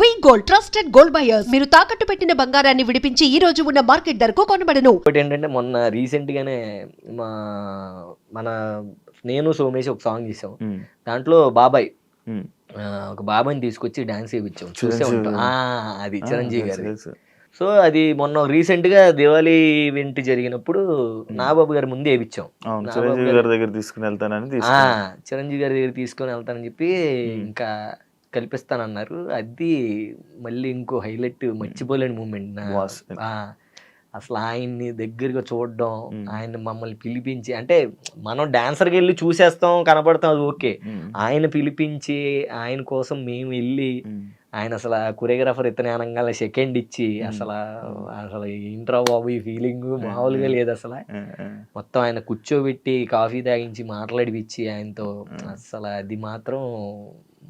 We gold trusted gold buyers మీరు తాకట్టు పెట్టిన బంగారాన్ని విడిపించి ఈ రోజు ఉన్న మార్కెట్ ధరకు కొనబడను. ఇంకోటి ఏంటంటే మొన్న రీసెంట్ గానే మా మన నేను సోమేష్ ఒక సాంగ్ చేసాం. దాంట్లో బాబాయ్. ఒక బాబాయ్ని తీసుకొచ్చి డాన్స్ చేయించాం. చూసే ఉంటాం అది చిరంజీవి గారి. సో అది మొన్న రీసెంట్గా దివాళీ ఈవెంట్ జరిగినప్పుడు నాబాబు గారి ముందు నా చిరంజీవి బాబు గారి దగ్గర తీసుకుని వెళ్తానని చిరంజీవి గారి దగ్గర తీసుకొని వెళ్తానని చెప్పి ఇంకా కల్పిస్తానన్నారు. అది మళ్ళీ ఇంకో హైలైట్ మర్చిపోలేని మూమెంట్. అసలు ఆయన్ని దగ్గరగా చూడడం. ఆయన మమ్మల్ని పిలిపించి అంటే మనం డాన్సర్కి వెళ్ళి చూసేస్తాం కనపడతాం అది ఓకే. ఆయన పిలిపించి ఆయన కోసం మేము వెళ్ళి ఆయన అసలు కొరియోగ్రాఫర్ ఇతనే అనగానే సెకండ్ ఇచ్చి. అసలు అసలు ఏంట్రా బాబు ఈ ఫీలింగ్ మామూలుగా లేదు అసలు. మొత్తం ఆయన కూర్చోబెట్టి కాఫీ తాగించి మాట్లాడిపించి ఆయనతో. అసలు అది మాత్రం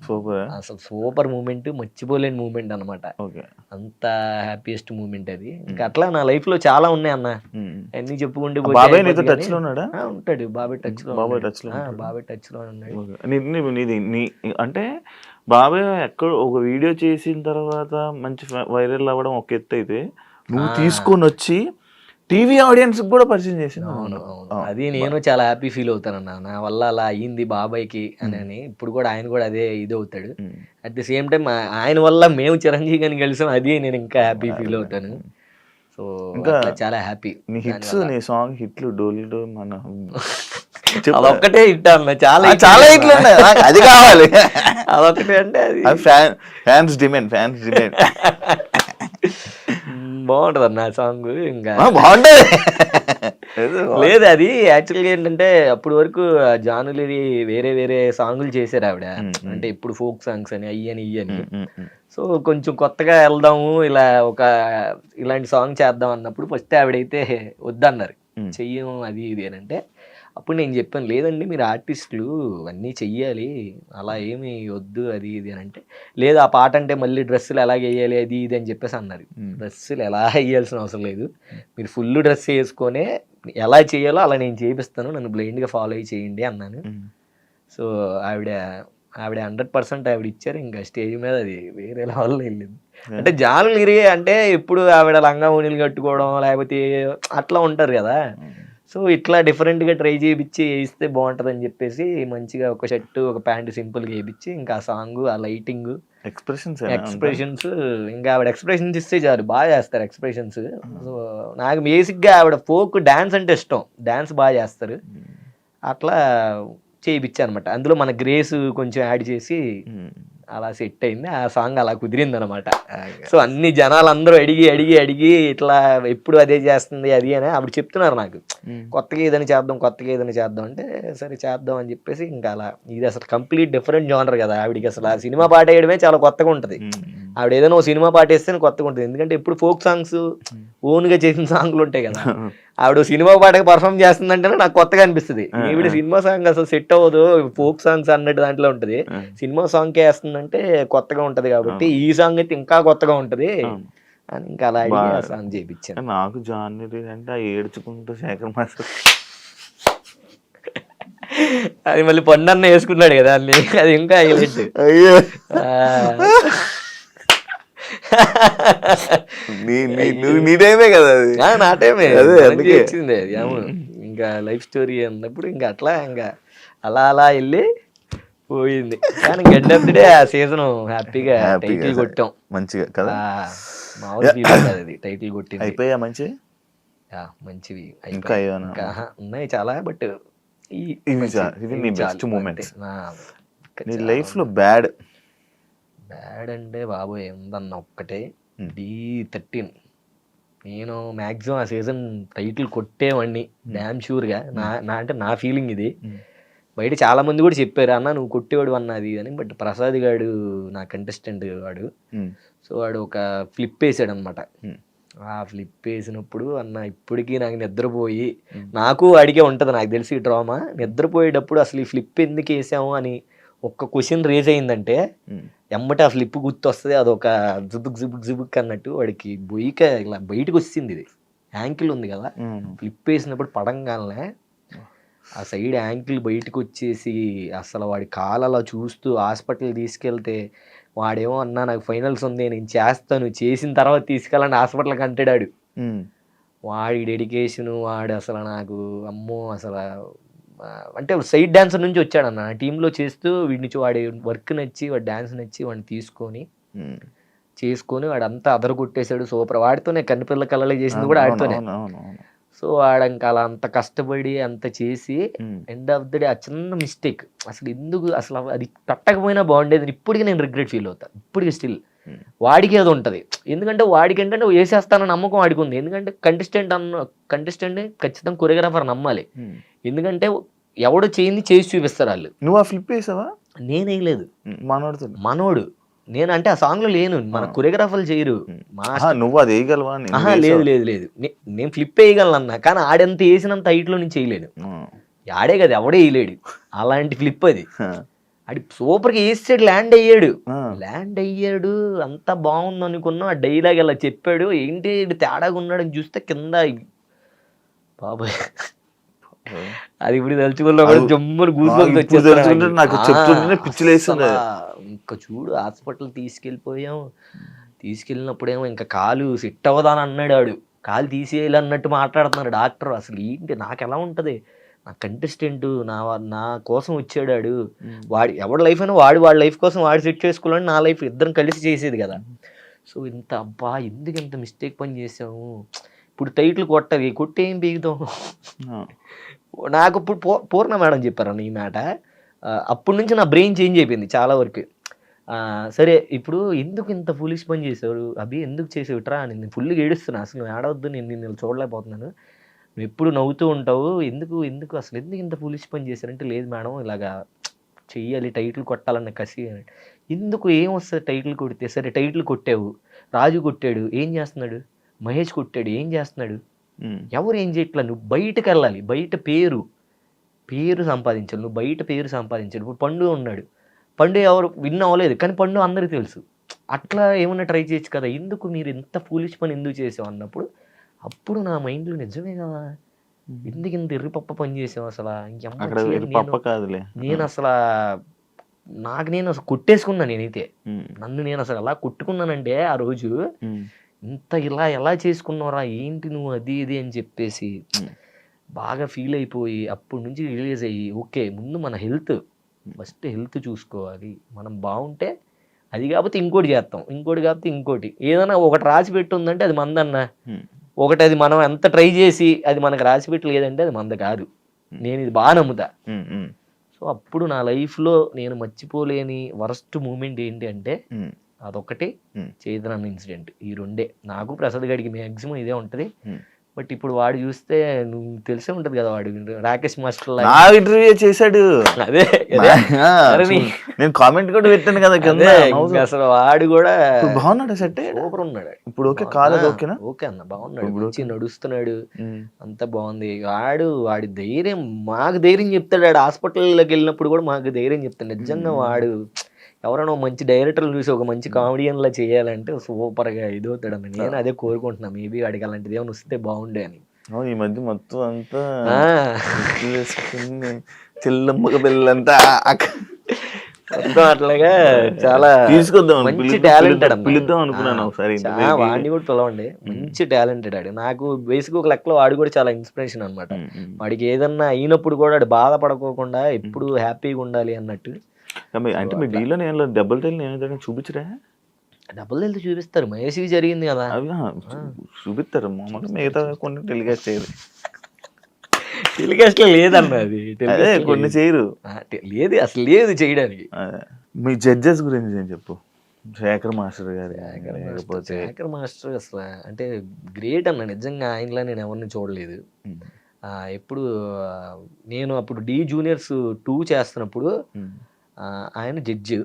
సూపర్. అసలు సూపర్ మూమెంట్ మర్చిపోలేని మూమెంట్ అన్నమాట. ఓకే. అంత హ్యాపీయెస్ట్ మూమెంట్ అది. ఇంకా అట్లా నా లైఫ్లో చాలా ఉన్నాయి అన్న. అన్ని చెప్పుకుంటూ బాబాయ్ నీతో టచ్లో ఉన్నాడా? ఉంటాడు. బాబాయ్ టచ్లో బాబాయ్ touch లో. బాబాయ్ టచ్లో ఉన్నాడు. నీది నీ అంటే బాబాయ్ ఎక్కడ ఒక వీడియో చేసిన తర్వాత మంచి వైరల్ అవ్వడం ఒక ఎత్తు అయితే నువ్వు. తీసుకొని వచ్చి టీవీ ఆడియన్స్ కూడా పరిచయం చేసింది అవును అది నేను చాలా హ్యాపీ ఫీల్ అవుతానన్న. నా వల్ల అలా అయ్యింది బాబాయ్కి అని అని. ఇప్పుడు కూడా ఆయన కూడా అదే ఇది అవుతాడు. అట్ ది సేమ్ టైం ఆయన వల్ల మేము చిరంజీవి గారిని కలిసాం అది నేను ఇంకా హ్యాపీ ఫీల్ అవుతాను. సో ఇంకా చాలా హ్యాపీ నీ హిట్స్ నీ సాంగ్ హిట్లు డోలు మన అదొక్కటే హిట్ అన్న. చాలా చాలా. హిట్లు ఉన్నాయి. అది కావాలి. అదొక్కటే అంటే అది. అది fan fans demand fans demand. బాగుంటది అన్న సాంగ్ ఇంకా బాగుంటది లేదు అది యాక్చువల్గా ఏంటంటే అప్పటి వరకు జానులది వేరే వేరే సాంగులు చేశారు ఆవిడ. అంటే ఇప్పుడు ఫోక్ సాంగ్స్ అని అయ్యని ఇయ్యని ఉమ్, ఉమ్, ఉమ్. సో కొంచెం కొత్తగా వెళ్దాము ఇలా ఒక ఇలాంటి సాంగ్ చేద్దాం అన్నప్పుడు ఫస్ట్ ఆవిడైతే వద్దన్నారు. చెయ్యం అది ఇది అని అంటే అప్పుడు నేను చెప్పాను లేదండి మీరు ఆర్టిస్టులు అన్నీ చెయ్యాలి. అలా ఏమి వద్దు అది ఇది అని అంటే లేదు ఆ పాట అంటే మళ్ళీ డ్రెస్సులు ఎలాగ వేయాలి అది ఇది అని చెప్పేసి అన్నారు. డ్రెస్సులు ఎలా వేయాల్సిన అవసరం లేదు. మీరు ఫుల్ డ్రెస్ వేసుకొనే ఎలా చేయాలో అలా నేను చేపిస్తాను. నన్ను బ్లైండ్గా ఫాలో అయ్యి చేయండి అన్నాను. సో ఆవిడ ఆవిడ హండ్రెడ్ పర్సెంట్ ఆవిడ ఇచ్చారు. ఇంకా స్టేజ్ మీద అది వేరే లెవెల్లో వెళ్ళింది. అంటే జానుగిరి అంటే ఇప్పుడు ఆవిడ లంగా ఊనీలు కట్టుకోవడం లేకపోతే అట్లా ఉంటారు కదా. సో ఇట్లా డిఫరెంట్గా ట్రై చేయించి వేయిస్తే బాగుంటుంది అని చెప్పేసి మంచిగా ఒక షర్టు ఒక ప్యాంటు సింపుల్గా వేయించి ఇంకా ఆ సాంగ్ ఆ లైటింగ్ ఎక్స్ప్రెషన్స్ ఎక్స్ప్రెషన్స్ ఇంకా ఆవిడ ఎక్స్ప్రెషన్స్ ఇస్తే చాలు బాగా చేస్తారు ఎక్స్ప్రెషన్స్ సో నాకు బేసిక్గా ఆవిడ ఫోక్ డాన్స్ అంటే ఇష్టం. డాన్స్ బాగా చేస్తారు. అట్లా చేయించా అనమాట అందులో మన గ్రేస్ కొంచెం యాడ్ చేసి అలా సెట్ అయింది. ఆ సాంగ్ అలా కుదిరింది అనమాట సో అన్ని జనాలు అందరూ అడిగి అడిగి అడిగి ఇట్లా ఎప్పుడు అదే చేస్తుంది అది అని అప్పుడు చెప్తున్నారు నాకు. కొత్తగా ఏదైనా చేద్దాం కొత్తగా ఏదైనా చేద్దాం అంటే సరే చేద్దాం అని చెప్పేసి ఇంకా అలా ఇది అసలు కంప్లీట్ డిఫరెంట్ జోనర్ కదా ఆవిడకి అసలు. ఆ సినిమా పాట వేయడమే చాలా కొత్తగా ఉంటుంది. ఆవిడ ఏదైనా ఓ సినిమా పాట వేస్తేనే కొత్తగా ఉంటుంది. ఎందుకంటే ఇప్పుడు ఫోక్ సాంగ్స్ ఓన్గా చేసిన సాంగ్లు ఉంటాయి కదా. ఆవిడ సినిమా పాటకి పర్ఫామ్ చేస్తుందంటేనే నాకు కొత్తగా అనిపిస్తుంది. ఈవిడ సినిమా సాంగ్ అసలు సెట్ అవ్వదు. ఫోక్ సాంగ్స్ అన్నట్టు దాంట్లో ఉంటుంది. సినిమా సాంగ్ వేస్తుందంటే కొత్తగా ఉంటది కాబట్టి ఈ సాంగ్ అయితే ఇంకా కొత్తగా ఉంటది అని ఇంకా అలా సాంగ్ చేయించాను నాకు జాన్వరి అంటే ఆ ఏడ్చుకుంటూ శేఖర్ మాస్టర్. అది మళ్ళీ పొన్నన్న వేసుకున్నాడు కదా అన్ని అది ఇంకా హైలైట్. అయ్యో. నీ నీ నువ్వు నీ టైమే కదా అది. నా టైమే. అదే, అందుకే. చేయించింది అది ఇంకా లైఫ్ స్టోరీ అన్నప్పుడు ఇంకా అట్లా ఇంకా అలా అలా వెళ్ళి పోయింది. కానీ గెడ్ ఆఫ్ ది డే ఆ సీజన్ హ్యాపీగా టైటిల్ కొట్టాం. మంచిగా కదా? అది టైటిల్ కొట్టింది. అయిపోయా మంచి? మంచివి. ఇంకా ఉన్నాయి చాలా బట్ ఇవి చా- ఇవి నీ లైఫ్లో బ్యాడ్ బ్యాడ్ అంటే బాబోయ్ ఉందన్న ఒక్కటే. డి థర్టీన్ నేను మ్యాక్సిమం ఆ సీజన్ టైటిల్ కొట్టేవాడిని డ్యామ్ షూర్గా నా నా అంటే నా ఫీలింగ్ ఇది. బయట చాలా మంది కూడా చెప్పారు అన్న నువ్వు కొట్టేవాడు అన్నది అని. బట్ ప్రసాద్ గాడు నా కంటెస్టెంట్ వాడు. సో వాడు ఒక ఫ్లిప్ వేసాడు అనమాట. ఆ ఫ్లిప్ వేసినప్పుడు అన్న ఇప్పటికీ నాకు నిద్రపోయి నాకు అడిగే ఉంటుంది నాకు తెలిసి డ్రామా నిద్రపోయేటప్పుడు అసలు ఈ ఫ్లిప్ ఎందుకు వేసాము అని ఒక్క క్వశ్చన్ రేజ్ అయిందంటే ఎమ్మట ఆ ఫ్లిప్ గుర్తొస్తుంది అదొక జుబుక్ జుబుక్ జుబుక్ అన్నట్టు వాడికి బొయ్యిక ఇలా బయటకు వచ్చింది ఇది. యాంకిల్ ఉంది కదా ఫ్లిప్ వేసినప్పుడు పడంగానే ఆ సైడ్ యాంకిల్ బయటకు వచ్చేసి అసలు వాడి కాలు అలా చూస్తూ హాస్పిటల్ తీసుకెళ్తే వాడేమో అన్నా నాకు ఫైనల్స్ ఉంది నేను చేస్తాను చేసిన తర్వాత తీసుకెళ్ళండి హాస్పిటల్కి అంటాడు ఉమ్. వాడి డెడికేషన్ వాడు అసలు నాకు అమ్మో అసలు అంటే సైడ్ డాన్సర్ నుంచి వచ్చాడన్న టీంలో చేస్తూ వీడి నుంచి వాడి వర్క్ నచ్చి వాడి డాన్స్ నచ్చి వాడిని తీసుకొని. చేసుకొని వాడు అంతా అదర కొట్టేశాడు సూపర్ వాడితోనే కన్నుపిల్ల కళ్ళలో చేసింది కూడా ఆడితోనే. సో వాడు ఇంకా అలా అంత కష్టపడి అంత చేసి. ఎండ్ ఆఫ్ ద డే ఆ చిన్న మిస్టేక్ అసలు ఎందుకు అసలు అది పెట్టకపోయినా బాగుండేది ఇప్పటికీ నేను రిగ్రెట్ ఫీల్ అవుతా ఇప్పటికీ స్టిల్. వాడికి అది ఉంటుంది. ఎందుకంటే వాడికి ఏంటంటే వేసేస్తానన్న నమ్మకం వాడికి ఉంది ఎందుకంటే కంటెస్టెంట్ అన్న కంటెస్టెంట్ ఖచ్చితంగా కొరియోగ్రాఫర్ నమ్మాలి. ఎందుకంటే ఎవడు చేయింది చేసి చూపిస్తారు వాళ్ళు. నువ్వు ఆ ఫ్లిప్ వేసావా? నేనేయలేదు ఉమ్, మనోడితో మనోడు. నేను అంటే ఆ సాంగ్లో లేను. మన. కొరియోగ్రాఫర్లు చేయరు. నువ్వు అది వేయగలవా? లేదు. లేదు లేదు. నేను ఫ్లిప్ వేయగలను అన్న కానీ ఆడెంత వేసినంత హైట్లో నేను చేయలేను. ఆడే కదా ఎవడే వేయలేడు. అలాంటి ఫ్లిప్ అది. హ. ఆడి సూపర్గా వేసాడు ల్యాండ్ అయ్యాడు. ల్యాండ్ అయ్యాడు అంతా బాగుంది అనుకున్నాం ఆ డైలాగ్ ఇలా చెప్పాడు. ఏంటి తేడాగా ఉన్నాడు అని చూస్తే కింద బాబాయ్. అది ఇప్పుడు తలుచుకున్నా అది- జమ్మున గూసుకొని నాకు పిచ్చిలేస్తుంది. ఇంకా చూడు హాస్పిటల్ తీసుకెళ్ళిపోయాం. తీసుకెళ్ళినప్పుడేమో ఇంకా కాలు సెట్ అవ్వదని అన్నాడు ఆడు. కాలు తీసేయాలి అన్నట్టు మాట్లాడుతున్నాడు డాక్టర్. అసలు ఏంటి నాకు ఎలా ఉంటది? నా కంటెస్టెంట్ నా నా కోసం వచ్చాడు ఆడు ఉమ్. వాడి ఎవరి లైఫ్ అయినా వాడి వాడి లైఫ్ కోసం వాడు సెట్ చేసుకోవాలని నా లైఫ్ ఇద్దరం కలిసి చేసేది కదా. సో ఇంత అబ్బా ఎందుకు ఇంత మిస్టేక్ పని చేసాము ఇప్పుడు టైటిల్ కొట్టది కొట్టి ఏం పీకుతాం ఆ. నాకు ఇప్పుడు పూ- పూర్ణ మేడం చెప్పారు ఈ మాట. అప్పటి నుంచి నా బ్రెయిన్ చేంజ్ అయిపోయింది చాలా వరకు. సరే ఇప్పుడు ఎందుకు ఇంత ఫులిష్ పని చేసావు అభి ఎందుకు చేసావు ఇట్రా నేను ఫుల్గా ఏడుస్తున్నా. అసలు ఏడవద్దు నేను నిన్ను చూడలేకపోతున్నాను. నువ్వు ఎప్పుడు నవ్వుతూ ఉంటావు. ఎందుకు ఎందుకు అసలు ఎందుకు ఇంత ఫులిష్ పని చేశారంటే లేదు మేడం ఇలాగా చెయ్యాలి టైటిల్ కొట్టాలన్న కసి అని. ఎందుకు ఏం వస్తుంది టైటిల్ కొడితే? సరే టైటిల్ కొట్టావు. రాజు కొట్టాడు. ఏం చేస్తున్నాడు? మహేష్ కొట్టాడు. ఏం చేస్తున్నాడు. ఎవరు ఏం చేయట్లా? నువ్వు బయటకు వెళ్ళాలి. బయట పేరు. పేరు సంపాదించాలి. నువ్వు బయట పేరు సంపాదించాలి. ఇప్పుడు పండు ఉన్నాడు. పండు ఎవరు విన్ అవ్వలేదు. కానీ పండు అందరికీ తెలుసు. అట్లా ఏమన్నా ట్రై చేయొచ్చు కదా. ఎందుకు మీరు ఇంత ఫూలిష్ పని ఎందుకు చేసావు? అన్నప్పుడు అప్పుడు నా మైండ్లో నిజమే కదా? ఎందుకు ఇంత ఎర్రిపప్ప పని చేసావు అసలు? ఇంకెమ్మ నేను. కాదులే. నేను అసలు నాకు నేను అసలు కొట్టేసుకున్నా నేనైతే. నన్ను నేను అసలు ఎలా కొట్టుకున్నానంటే ఆ రోజు. ఇంత ఇలా ఎలా చేసుకున్నావురా? ఏంటి నువ్వు? అది ఇది అని చెప్పేసి. బాగా ఫీల్ అయిపోయి అప్పటి నుంచి రిలీజ్ అయ్యి ఓకే ముందు మన హెల్త్ ఫస్ట్ హెల్త్ చూసుకోవాలి. మనం బాగుంటే అది కాకపోతే ఇంకోటి చేస్తాం. ఇంకోటి కాకపోతే ఇంకోటి. ఏదైనా ఒకటి రాసి పెట్టి ఉందంటే అది మందన్న. ఒకటి అది మనం ఎంత ట్రై చేసి అది మనకు రాసి పెట్టి లేదంటే అది మంద కాదు నేను ఇది బాగా నమ్ముతా. సో అప్పుడు నా లైఫ్లో నేను మర్చిపోలేని వరస్ట్ మూమెంట్ ఏంటి అంటే. అదొకటి. చేతనన్న ఇన్సిడెంట్ ఈ రెండే నాకు ప్రసాద్ గడికి మ్యాక్సిమం ఇదే ఉంటది. బట్ ఇప్పుడు వాడు చూస్తే నువ్వు తెలిసే ఉంటది కదా వాడు రాకేష్ మాస్టర్ నా ఇంటర్వ్యూ చేశాడు. అదే నేను కామెంట్ కూడా పెట్టాను కదా కింద అసలు వాడు కూడా బాగున్నాడు సెట్ సూపర్ ఉన్నాడు. ఇప్పుడు ఓకే కాలేదు ఓకేనా? ఓకే అన్న బాగున్నాడు. మంచి నడుస్తున్నాడు. అంతా బాగుంది. వాడు వాడి ధైర్యం మాకు ధైర్యం చెప్తాడు. వాడు హాస్పిటల్లోకి వెళ్ళినప్పుడు కూడా మాకు ధైర్యం చెప్తాడు. నిజంగా వాడు ఎవరైనా మంచి డైరెక్టర్లు చూసి ఒక మంచి కామెడియన్ లా చేయాలంటే సూపర్గా ఇదవుతాడు అన్న నేను అదే కోరుకుంటున్నా. మేబీ వాడికి అలాంటిది ఏమైనా వస్తే బాగుండే అని. ఈ మధ్య మొత్తం అంతా చెల్లమ్మక పిల్లంతా మొత్తం అట్లాగా చాలా తీసుకొద్దాం మంచి టాలెంటెడ్ పిలుద్దాం, అనుకున్నాను ఒకసారి వాడిని కూడా పిలవండి. మంచి టాలెంటెడ్ ఆడు. నాకు బేసిక్ ఒక లెక్కలో వాడు కూడా చాలా ఇన్స్పిరేషన్ ఉమ్. వాడికి ఏదన్నా అయినప్పుడు కూడా బాధపడకోకుండా ఎప్పుడు హ్యాపీగా ఉండాలి అన్నట్టు. అంటే మీ డీలో నేను డబ్బులు తెలియని నేను ఏదైనా చూపించరా? డబ్బులు వెళ్తే చూపిస్తారు. మహేష్కి జరిగింది కదా. అవి చూపిస్తారు. మామూలుగా మిగతా కొన్ని టెలికాస్ట్ చేయరు. టెలికాస్ట్ లేదన్న అది. కొన్ని. చేయరు. లేదు అసలు లేదు చేయడానికి. మీ జడ్జెస్ గురించి నేను చెప్పు. శేఖర్ మాస్టర్ గారు లేకపోతే శేఖర్ మాస్టర్ అసలు అంటే గ్రేట్ అన్న. నిజంగా ఆయనలా నేను ఎవరిని చూడలేదు. ఎప్పుడు నేను అప్పుడు డి జూనియర్స్ టూ చేస్తున్నప్పుడు ఆయన జడ్జి.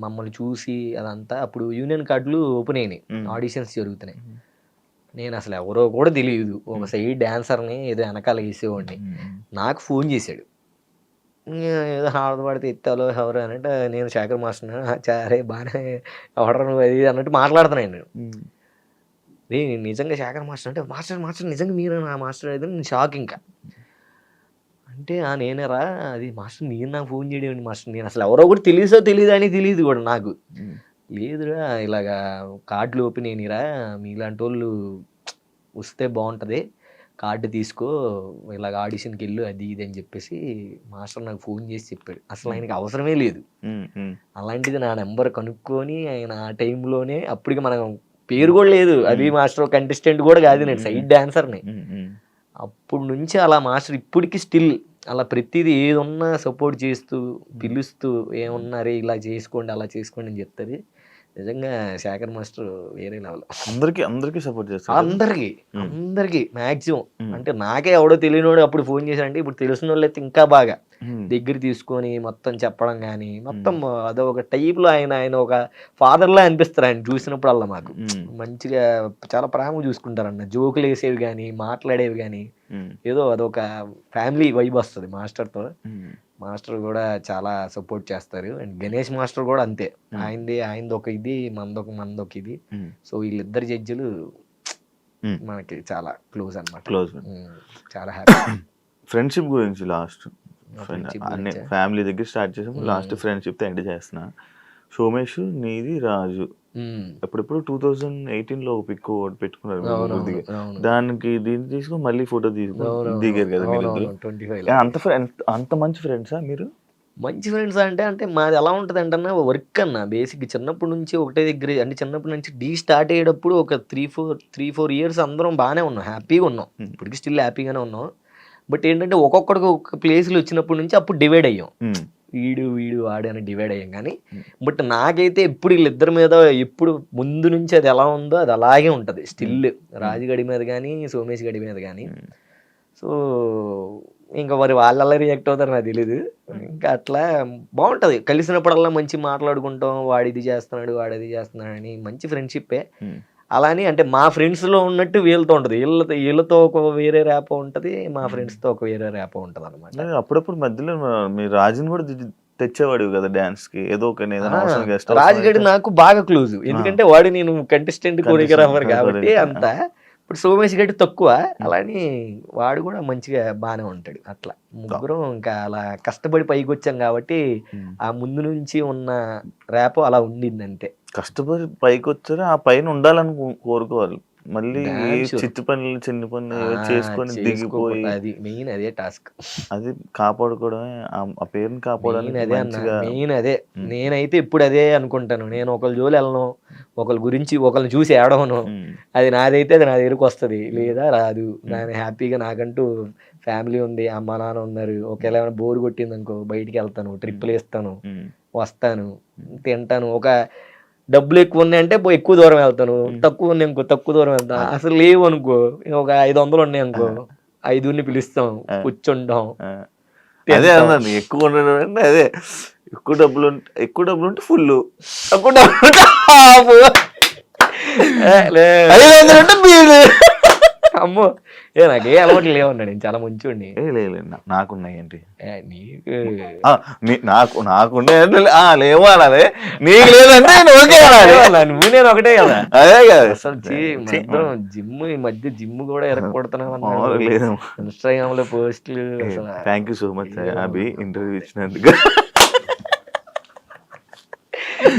మమ్మల్ని చూసి అదంతా అప్పుడు యూనియన్ కార్డులు ఓపెన్ అయినాయి. ఆడిషన్స్ జరుగుతున్నాయి. నేను అసలు ఎవరో కూడా తెలియదు. ఒక సైడ్ డాన్సర్ని ఏదో వెనకాల వేసేవాడిని. నాకు ఫోన్ చేశాడు. ఏదో హారద పడితే ఎత్తాలో ఎవరు? అంటే నేను శేఖర్ మాస్టర్ సరే బాగానే ఎవడరు అది అన్నట్టు మాట్లాడుతున్నాను నేను. ఉమ్, రే నేను నిజంగా శేఖర్ మాస్టర్ అంటే మాస్టర్ మాస్టర్ నిజంగా మీరు నా మాస్టర్ అయితే నేను షాక్ ఇంకా. అంటే ఆ నేనేరా అది మాస్టర్ నేను నాకు ఫోన్ చేయడం మాస్టర్? నేను అసలు ఎవరో కూడా తెలియసో తెలియదు అని తెలియదు కూడా నాకు. లేదురా ఇలాగా కార్డులు ఓపెన్ అయినరా మీలాంటి వాళ్ళు వస్తే బాగుంటుంది కార్డు తీసుకో ఇలాగ ఆడిషన్కి వెళ్ళు అది ఇది అని చెప్పేసి మాస్టర్ నాకు ఫోన్ చేసి చెప్పాడు. అసలు ఆయనకి అవసరమే లేదు. అలాంటిది నా నెంబర్ కనుక్కొని ఆయన ఆ టైంలోనే అప్పటికి మనం పేరు కూడా లేదు. అది మాస్టర్ కంటెస్టెంట్ కూడా కాదు నేను సైడ్ డాన్సర్ని. అప్పుడు నుంచి అలా మాస్టర్ ఇప్పటికి స్టిల్ అలా ప్రతిదీ ఏదున్నా సపోర్ట్ చేస్తూ పిలుస్తూ ఏమున్నారే ఇలా చేసుకోండి అలా చేసుకోండి అని చెప్తుంది. నిజంగా శేఖర్ మాస్టర్ వేరే లెవెల్ అందరికి అందరికి సపోర్ట్ చేస్తారు అందరికి. అందరికి మాక్సిమం. అంటే నాకే ఎవడో తెలియనోడు అప్పుడు ఫోన్ చేశాడంటే ఇప్పుడు తెలిసిన వాళ్ళు అయితే ఇంకా బాగా. దగ్గర తీసుకొని మొత్తం చెప్పడం కానీ మొత్తం అదొక type లో ఆయన ఆయన ఒక ఫాదర్లా అనిపిస్తారు. ఆయన చూసినప్పుడల్లా మాకు. మంచిగా చాలా ప్రేమ చూసుకుంటారన్న. జోకులు వేసేవి కానీ మాట్లాడేవి కానీ ఏదో అదొక ఫ్యామిలీ వైబ్ వస్తుంది మాస్టర్తో. మాస్టర్ కూడా చాలా సపోర్ట్ చేస్తారు. అండ్ గణేష్ మాస్టర్ కూడా అంతే. ఆయనది ఆయనది ఒక ఇది మనదొక మనదొక ఇది. సో వీళ్ళిద్దరు జడ్జిలు. మనకి చాలా క్లోజ్ అనమాట Close. చాలా హ్యాపీ. ఫ్రెండ్షిప్ గురించి లాస్ట్? ఫ్యామిలీ దగ్గర స్టార్ట్ చేసాము. లాస్ట్ ఫ్రెండ్షిప్తో ఎండ్ చేస్తున్నా. సోమేష్ నీది రాజు. ఎప్పుడెప్పుడు టూ థౌజండ్ ఎయిటీన్లో పిక్ పెట్టుకున్నారు మీరు కొద్దిగా. దానికి దీన్ని తీసుకుని మళ్ళీ ఫోటో తీసుకుని దిగారు కదా మీరు అంత ఫ్రెండ్ అంత మంచి ఫ్రెండ్సా మీరు? మంచి ఫ్రెండ్స్ అంటే అంటే మాది ఎలా ఉంటుంది అంటే వర్క్ అన్న బేసిక్ చిన్నప్పటి నుంచి ఒకటే దగ్గర అంటే చిన్నప్పటి నుంచి డీ స్టార్ట్ అయ్యేటప్పుడు ఒక three four three four years అందరం బాగానే ఉన్నాం హ్యాపీగా ఉన్నాం. ఇప్పటికి స్టిల్ హ్యాపీగానే ఉన్నాం. బట్ ఏంటంటే ఒక్కొక్కడికి ఒక ప్లేస్లు వచ్చినప్పటి నుంచి అప్పుడు డివైడ్ అయ్యాం. వీడు వీడు వాడు అని డివైడ్ అయ్యాం కానీ Hmm. బట్ నాకైతే ఎప్పుడు వీళ్ళిద్దరి మీద ఎప్పుడు ముందు నుంచి అది ఎలా ఉందో అది అలాగే ఉంటుంది. స్టిల్ రాజుగడి మీద కానీ సోమేష్ గడి మీద కానీ. సో ఇంకా మరి వాళ్ళు అలా రియాక్ట్ అవుతారు నాకు తెలీదు. ఇంకా అట్లా బాగుంటుంది. కలిసినప్పుడల్లా మంచి మాట్లాడుకుంటాం. వాడు ఇది చేస్తున్నాడు వాడు అది చేస్తున్నాడు అని మంచి ఫ్రెండ్షిప్పే. అలాని అంటే మా ఫ్రెండ్స్లో ఉన్నట్టు వీళ్ళతో ఉంటుంది. వీళ్ళతో వీళ్ళతో ఒక వేరే ర్యాప్ ఉంటుంది మా ఫ్రెండ్స్తో ఒక వేరే ర్యాప్ ఉంటుంది అనమాట అప్పుడప్పుడు మధ్యలో మా- రాజుని కూడా తెచ్చి- తెచ్చేవాడు కదా డాన్స్కి ఏదో ఒక రాజుగడి నాకు బాగా క్లోజ్. ఎందుకంటే వాడు నేను కంటెస్టెంట్ కొరియోగ్రాఫర్ కాబట్టి అంత. ఇప్పుడు సోమేష్ గడ్డి తక్కువ. అలాని వాడు కూడా మంచిగా బాగానే ఉంటాడు. అట్లా. ముగ్గురం ఇంకా అలా కష్టపడి పైకి వచ్చాం కాబట్టి ఆ ముందు నుంచి ఉన్న ర్యాప్ అలా ఉండింది అంతే కష్టపడి పైకి వచ్చారు ఆ పైన ఉండాలని కోరుకోవాలి. మళ్ళీ. చిత్తు పనులు చిన్న పనులు చేసుకొని దిగిపోయి అది మెయిన్ అదే టాస్క్. అది కాపాడుకోవడమే ఆ- పేరుని కాపాడడానికి అదే మెయిన్ అదే. నేనైతే ఇప్పుడు అదే అనుకుంటాను. నేను ఒకళ్ళ జోలి వెళ్ళను ఒకళ్ళ గురించి ఒకళ్ళని చూసి ఏడవను. అది నాదైతే అది నా దగ్గరకు వస్తుంది. లేదా రాదు. నేను హ్యాపీగా నాకంటూ ఫ్యామిలీ ఉంది అమ్మ నాన్న ఉన్నారు. ఒకవేళ ఏమైనా బోర్ కొట్టింది అనుకో బయటికి వెళ్తాను ట్రిప్పులు వేస్తాను వస్తాను తింటాను. ఒక డబ్బులు ఎక్కువ ఉన్నాయి అంటే పోయి ఎక్కువ దూరం వెళ్తాను. తక్కువ ఉన్నాయి అనుకో తక్కువ దూరం వెళ్తాను. అసలు లేవు అనుకో. ఒక ఐదు వందలు ఉన్నాయి అనుకో. ఐదుని పిలుస్తాం. కూర్చుంటాం. అదే అన్నాను ఎక్కువ ఉండడం అంటే అదే. ఎక్కువ డబ్బులు ఉంటే ఎక్కువ డబ్బులు ఉంటే ఫుల్ తక్కువ డబ్బులు ఉంటే లే. ఐదు వందలు ఉంటే బీడు ఏ నాకు ఏ అలవాట్లు లేవన్నా నేను చాలా మంచివాడిని ఏ లే లే, నా- నాకున్నాయి ఏంటి ఏ, నీకు ఆ, నీ- నాకు ఆ, లేవు అనాలి నీకు లేదంటే నేను ఓకే అనాలి నువ్వు నేను ఒకటే కదా. అదే కదా. అసలు జిమ్ ఈ మధ్య జిమ్ కూడా ఎరగొడుతున్నావు మామూలుగా లేదు. ఇన్స్టాగ్రామ్లో పోస్టులు అసలు thank you so much Abhi interview ఇచ్చినందుకు.